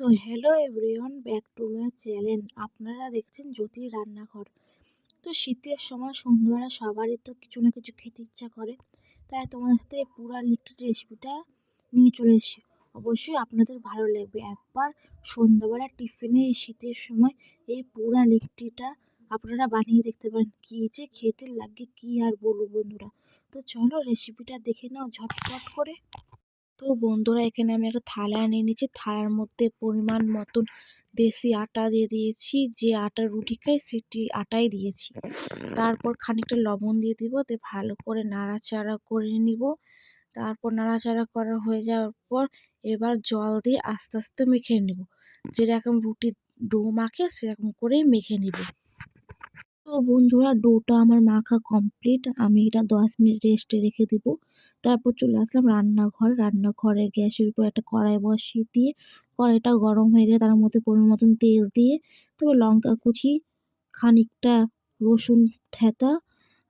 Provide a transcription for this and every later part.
তো hello everyone back to my channel আপনারা দেখছেন জ্যোতির রান্নাঘর। তো শীতের সময় সন্ধ্যাবেলা সবারই তো কিছু না কিছু খেতে ইচ্ছা করে। তাই তোমাদের সাথে পুরা লিট্টির রেসিপিটা নিয়ে চলে এসেছি। অবশ্যই আপনাদের ভালো লাগবে। একবার সন্ধ্যাবেলা টিফিনে এই শীতের সময় এই পুরা লিট্টিটা আপনারা বানিয়ে দেখতে পারেন। কী যে খেতে লাগে কী আর বলব বন্ধুরা। তো চলো রেসিপিটা দেখে নাও ঝটপট করে। তো বন্ধুরা, এখানে আমি একটা থালা নিয়ে নিয়েছি। থালার মধ্যে পরিমাণ মতন দেশি আটা দিয়ে দিয়েছি। যে আটা রুটি খাই, সেটি আটাই দিয়েছি। তারপর খানিকটা লবণ দিয়ে দিব, দিয়ে ভালো করে নাড়াচাড়া করে নিব। তারপর নাড়াচাড়া করা হয়ে যাওয়ার পর এবার জল দিয়ে আস্তে আস্তে মেখে নেব। যেরকম রুটির ডো মাখে, সেরকম করেই মেখে নিব। তো বন্ধুরা, ডোটা আমার মাখা কমপ্লিট। আমি এটা দশ মিনিট রেস্টে রেখে দিব। তারপর চলে আসলাম রান্নাঘর। রান্নাঘরে গ্যাসের উপর একটা কড়াই বসিয়ে দিয়ে কড়াইটা গরম হয়ে গেলে তার মধ্যে পরিমাণ মতন তেল দিয়ে তারপর লঙ্কা কুচি, খানিকটা রসুন থেঁতা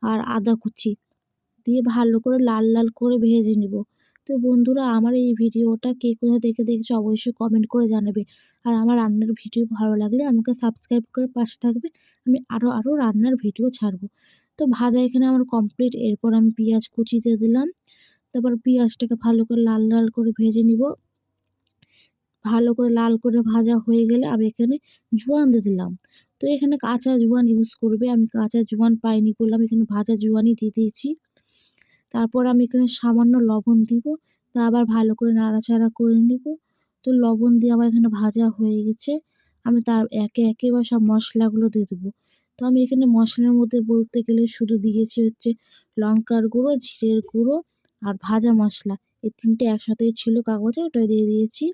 আর আদা কুচি দিয়ে ভালো করে লাল লাল করে ভেজে নেব। তো বন্ধুরা, আমার এই ভিডিওটা কে কোথায় দেখে দেখছ অবশ্যই কমেন্ট করে জানাবে। আর আমার রান্নার ভিডিও ভালো লাগলে আমাকে সাবস্ক্রাইব করে পাশে থাকবে। আমি আরও আরও রান্নার ভিডিও ছাড়বো। তো ভাজা এখানে আমার কমপ্লিট এরপর আমি পেঁয়াজ কুচি দিয়ে দিলাম। তারপর পেঁয়াজটাকে ভালো করে লাল লাল করে ভেজে নিব। ভালো করে লাল করে ভাজা হয়ে গেলে আমি এখানে জোয়ান দিয়ে দিলাম। তো এখানে কাঁচা জোয়ান ইউজ করবে। আমি কাঁচা জোয়ান পাইনি বললাম, এখানে ভাজা জোয়ানই দিয়ে দিয়েছি। তারপর আমি এখানে সামান্য লবণ দিব। তা আবার ভালো করে নাড়াচাড়া করে নিব। তো লবণ দিয়ে আমার এখানে ভাজা হয়ে গেছে। আমি তার একে একে এবার সব মশলাগুলো দিয়ে দেবো। তো আমি এখানে মশলার মধ্যে বলতে গেলে শুধু দিয়েছি হচ্ছে লঙ্কার গুঁড়ো, জিরের গুঁড়ো আর ভাজা মশলা। এই তিনটে একসাথেই ছিল কাগজে ওটা দিয়ে দিয়েছি।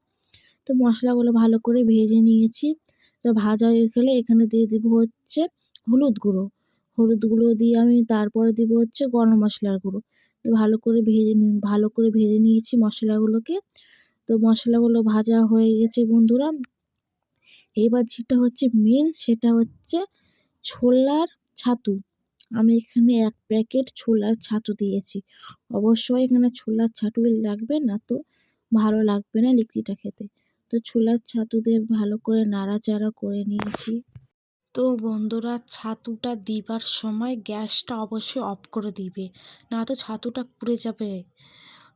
তো মশলাগুলো ভালো করে ভেজে নিয়েছি। তো ভাজা হয়ে গেলে এখানে দিয়ে দেবো হচ্ছে হলুদ গুঁড়ো। হলুদ গুঁড়ো দিয়ে আমি তারপরে দেবো হচ্ছে গরম মশলার গুঁড়ো। তো ভালো করে ভেজে ভালো করে ভেজে নিয়েছি মশলাগুলোকে। তো মশলাগুলো ভাজা হয়ে গেছে বন্ধুরা। এবার যেটা হচ্ছে মেন সেটা হচ্ছে ছোলার ছাতু। আমি এখানে এক প্যাকেট ছোলার ছাতু দিয়েছি। অবশ্যই এখানে ছোলার ছাতু লাগবে না তো? ভালো লাগবে না লিট্টিটা খেতে। তো ছোলার ছাতু দিয়ে ভালো করে নাড়াচাড়া করে নিয়েছি। তো বন্ধুরা, ছাতুটা দিবার সময় গ্যাসটা অবশ্যই অফ করে দিবে, না তো ছাতুটা পুড়ে যাবে।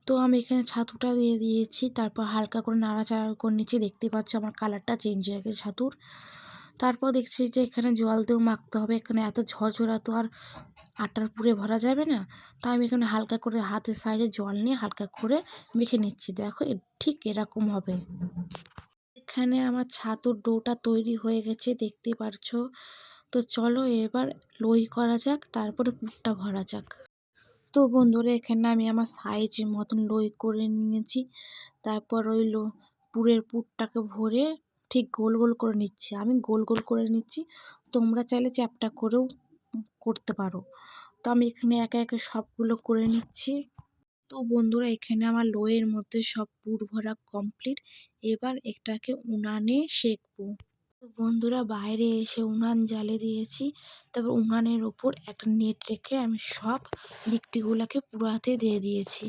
তো আমি এখানে ছাতুটা দিয়ে দিয়েছি, তারপর হালকা করে নাড়াচাড়া করে নিচ্ছি। দেখতে পাচ্ছি আমার কালারটা চেঞ্জ হয়ে গেছে ছাতুর। তারপর দেখছি যে এখানে জল দিয়েও মাখতে হবে। এখানে এত ঝরঝরা তো আর আটার পুরে ভরা যাবে না। তাই আমি এখানে হালকা করে হাতের সাইজে জল নিয়ে হালকা করে মেখে নিচ্ছি। দেখো ঠিক এরকম হবে। এখানে আমার ছাতুর ডোটা তৈরি হয়ে গেছে, দেখতে পারছ? তো চলো এবার লই করা যাক, তারপরে পুরটা ভরা যাক। তো বন্ধুরা, এখানে আমি আমার সাইজ মতন লই করে নিয়েছি। তারপর ওই লো পুরের পুরটাকে ভরে ঠিক গোল গোল করে নিচ্ছি। আমি গোল গোল করে নিচ্ছি। তোমরা চাইলে চ্যাপটা করেও করতে পারো। তো আমি এখানে একে একে সবগুলো করে নিচ্ছি। তো বন্ধুরা, এখানে আমার লোয়ের মধ্যে সব পুর ভরা কমপ্লিট এবার এটাকে উনানে সেঁকবো। বন্ধুরা, বাইরে এসে উনান জ্বালে দিয়েছি। তারপর উনানের ওপর একটা নেট রেখে আমি সব লিকটিগুলোকে পুরাতে দিয়ে দিয়েছি।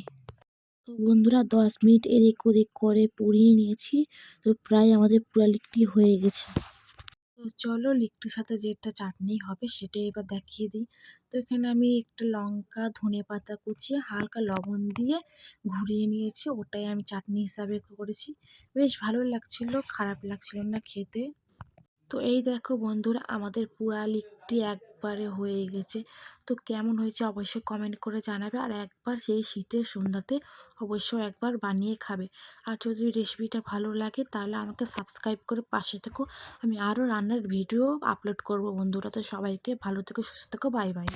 তো বন্ধুরা, দশ মিনিট এদিক ওদিক করে পুড়িয়ে নিয়েছি। তো প্রায় আমাদের পুরা লিকটি হয়ে গেছে। তো চলো লিকটির সাথে যেটা চাটনি হবে সেটাই এবার দেখিয়ে দিই। তো এখানে আমি একটা লঙ্কা, ধনে পাতা কুচিয়ে হালকা লবণ দিয়ে ঘুরিয়ে নিয়েছি। ওটাই আমি চাটনি হিসাবে করেছি। বেশ ভালো লাগছিল, খারাপ লাগছিল না খেতে। তো এই দেখো বন্ধুরা, আমাদের পুরা লিকটি একবারে হয়ে গেছে। তো কেমন হয়েছে অবশ্যই কমেন্ট করে জানাবে। আর একবার সেই শীতের সন্ধ্যাতে অবশ্যই একবার বানিয়ে খাবে। আর যদি রেসিপিটা ভালো লাগে, তাহলে আমাকে সাবস্ক্রাইব করে পাশে থেকো। আমি আরও রান্নার ভিডিও আপলোড করব বন্ধুরা। তো সবাইকে ভালো থেকো, সুস্থ থেকো। Bye bye